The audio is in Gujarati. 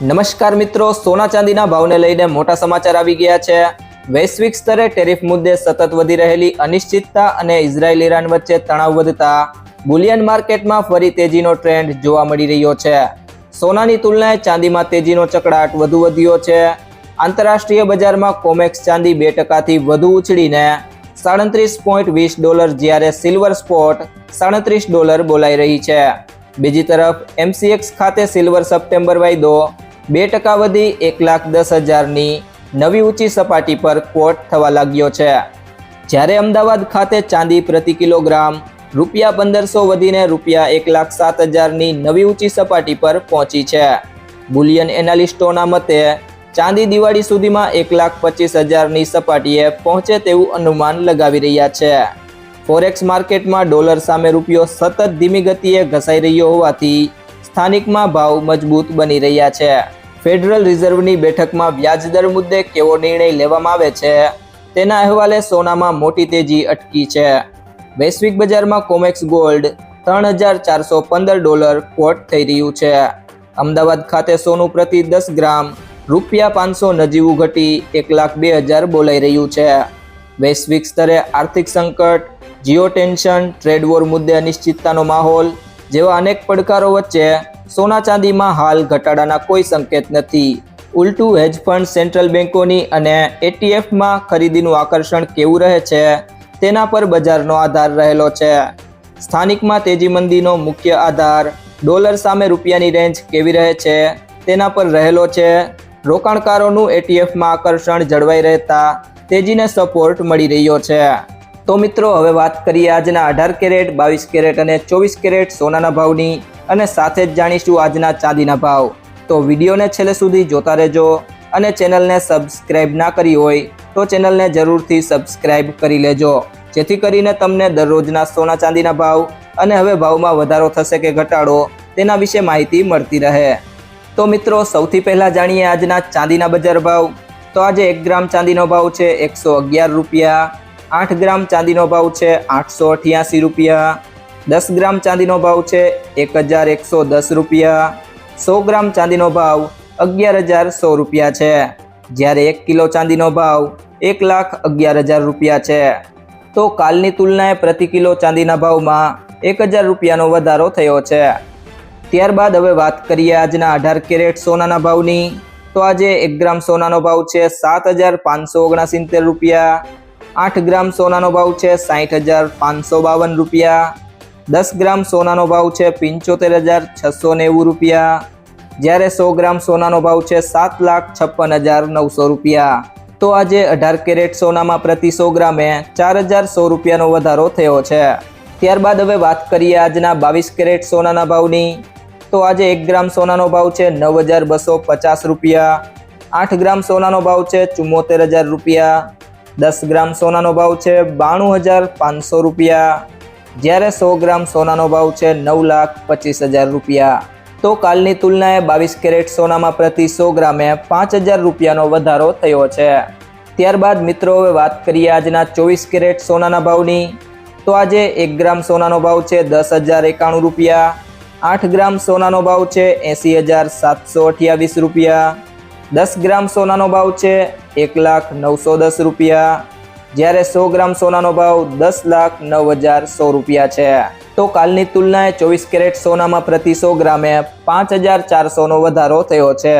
નમસ્કાર મિત્રો, સોના ચાંદીના ભાવને લઈને મોટા સમાચાર આવી ગયા છે. વૈશ્વિક સ્તરે ટેરિફ મુદ્દે સતત વધી રહેલી અનિશ્ચિતતા અને ઇઝરાયલ ઈરાન વચ્ચે તણાવ વધતા બુલિયન માર્કેટમાં ફરી તેજીનો ટ્રેન્ડ જોવા મળી રહ્યો છે. સોનાની તુલનાએ ચાંદીમાં તેજીનો ચકડાટ વધુ વધ્યો છે. આંતરરાષ્ટ્રીય બજારમાં કોમેક્સ ચાંદી બે ટકાથી વધુ ઉછળીને સાડત્રીસ પોઈન્ટ વીસ ડોલર જ્યારે સિલ્વર સ્પોટ સાડત્રીસ ડોલર બોલાઈ રહી છે. બીજી તરફ, એમસીએક્સ ખાતે સિલ્વર સપ્ટેમ્બર વાયદો બે ટકા વધી એક લાખ દસ હજારની નવી ઊંચી સપાટી પર કોટ થવા લાગ્યો છે. જ્યારે અમદાવાદ ખાતે ચાંદી પ્રતિ કિલોગ્રામ રૂપિયા પંદરસો વધીને રૂપિયા એક લાખ સાત હજારની નવી ઊંચી સપાટી પર પહોંચી છે. બુલિયન એનાલિસ્ટોના મતે, ચાંદી દિવાળી સુધીમાં એક લાખ પચીસ હજારની સપાટીએ પહોંચે તેવું અનુમાન લગાવી રહ્યા છે. ફોરેક્સ માર્કેટમાં ડોલર સામે રૂપિયો સતત ધીમી ગતિએ ઘસાઈ રહ્યો હોવાથી સ્થાનિકમાં ભાવ મજબૂત બની રહ્યા છે. ફેડરલ રિઝર્વની બેઠકમાં વ્યાજદર મુદ્દે કેવો નિર્ણય લેવામાં આવે છે, તેના અહેવાલે સોનામાં મોટી તેજી અટકી છે. વૈશ્વિક બજારમાં કોમેક્સ ગોલ્ડ ત્રણ હજાર ચારસો પંદર ડોલર કોટ થઈ રહ્યું છે. અમદાવાદ ખાતે સોનું પ્રતિ દસ ગ્રામ રૂપિયા પાંચસો નજીવું ઘટી એક લાખ બે હજાર બોલાઈ રહ્યું છે. વૈશ્વિક સ્તરે આર્થિક સંકટ, જીઓ ટેન્શન, ટ્રેડ વોર મુદ્દે અનિશ્ચિતતાનો માહોલ જેવા અનેક પડકારો વચ્ચે સોના ચાંદીમાં હાલ ઘટાડાના કોઈ સંકેત નથી. ઉલટું હેજ ફંડ સેન્ટ્રલ બેન્કોની અને એટીએફમાં ખરીદીનું આકર્ષણ કેવું રહે છે, તેના પર બજારનો આધાર રહેલો છે. સ્થાનિકમાં તેજી મંદીનો મુખ્ય આધાર ડોલર સામે રૂપિયાની રેન્જ કેવી રહે છે, તેના પર રહેલો છે. રોકાણકારોનું એટીએફમાં આકર્ષણ જળવાઈ રહેતા તેજીને સપોર્ટ મળી રહ્યો છે. તો મિત્રો, હવે વાત કરીએ આજના અઢાર કેરેટ, બાવીસ કેરેટ અને ચોવીસ કેરેટ સોનાના ભાવની. અને સાથે જ જાણીશું આજના ચાંદીના ભાવ. તો વિડીયોને છેલ્લે સુધી જોતા રહેજો અને ચેનલને સબસ્ક્રાઇબ ના કરી હોય તો ચેનલને જરૂરથી સબસ્ક્રાઇબ કરી લેજો. જેથી કરીને તમને દરરોજના સોના ચાંદીના ભાવ અને હવે ભાવમાં વધારો થશે કે ઘટાડો તેના વિશે માહિતી મળતી રહે. તો મિત્રો, સૌથી પહેલાં જાણીએ આજના ચાંદીના બજાર ભાવ. તો આજે એક ગ્રામ ચાંદીનો ભાવ છે એકસો અગિયાર રૂપિયા, આઠ ગ્રામ ચાંદીનો ભાવ છે આઠસો અઠ્યાસી રૂપિયા દસ ગ્રામ ચાંદીનો ભાવ છે એક હજાર એકસો દસ રૂપિયા. સો ગ્રામ ચાંદીનો ભાવ અગિયાર હજાર સો રૂપિયા છે. જ્યારે એક કિલો ચાંદીનો ભાવ એક લાખ અગિયાર હજાર રૂપિયા છે. તો કાલની તુલનાએ પ્રતિ કિલો ચાંદીના ભાવમાં એક હજાર રૂપિયાનો વધારો થયો છે. ત્યારબાદ હવે વાત કરીએ આજના અઢાર કેરેટ સોનાના ભાવની. તો આજે એક ગ્રામ સોનાનો ભાવ છે સાત હજાર પાંચસો ઓગણસિત્તેર રૂપિયા. આઠ ગ્રામ સોનાનો ભાવ છે સાઠ હજાર પાંચસો બાવન રૂપિયા. દસ ગ્રામ સોનાનો ભાવ છે પંચોતેર હજાર છસો નેવું રૂપિયા. જ્યારે સો ગ્રામ સોનાનો ભાવ છે સાત લાખ છપ્પન હજાર નવસો રૂપિયા. તો આજે અઢાર કેરેટ સોનામાં પ્રતિ સો ગ્રામે ચાર હજાર સો રૂપિયાનો વધારો થયો છે. ત્યારબાદ હવે વાત કરીએ આજના બાવીસ કેરેટ સોનાના ભાવની. તો આજે એક ગ્રામ સોનાનો ભાવ છે નવ હજાર બસો પચાસ રૂપિયા. આઠ ગ્રામ સોનાનો ભાવ છે ચુમ્મોતેર હજાર રૂપિયા. દસ ગ્રામ સોનાનો ભાવ છે બાણું હજાર પાંચસો રૂપિયા. જ્યારે સો ગ્રામ સોનાનો ભાવ છે નવ લાખ પચીસ હજાર રૂપિયા. તો કાલની તુલનાએ બાવીસ કેરેટ સોનામાં પ્રતિ સો ગ્રામે પાંચ હજાર રૂપિયાનો વધારો થયો છે. ત્યારબાદ મિત્રો, હવે વાત કરીએ આજના ચોવીસ કેરેટ સોનાના ભાવની. તો આજે એક ગ્રામ સોનાનો ભાવ છે દસ હજાર એકાણું રૂપિયા. આઠ ગ્રામ સોનાનો ભાવ છે એંસી હજાર સાતસો અઠ્યાવીસ રૂપિયા. દસ ગ્રામ સોનાનો ભાવ છે એક લાખ નવસો દસ રૂપિયા. જ્યારે સો ગ્રામ સોનાનો ભાવ દસ લાખ નવ હજાર સો રૂપિયા છે. તો કાલની તુલનાએ ચોવીસ કેરેટ સોનામાં પ્રતિ સો ગ્રામે પાંચ હજાર ચારસોનો વધારો થયો છે.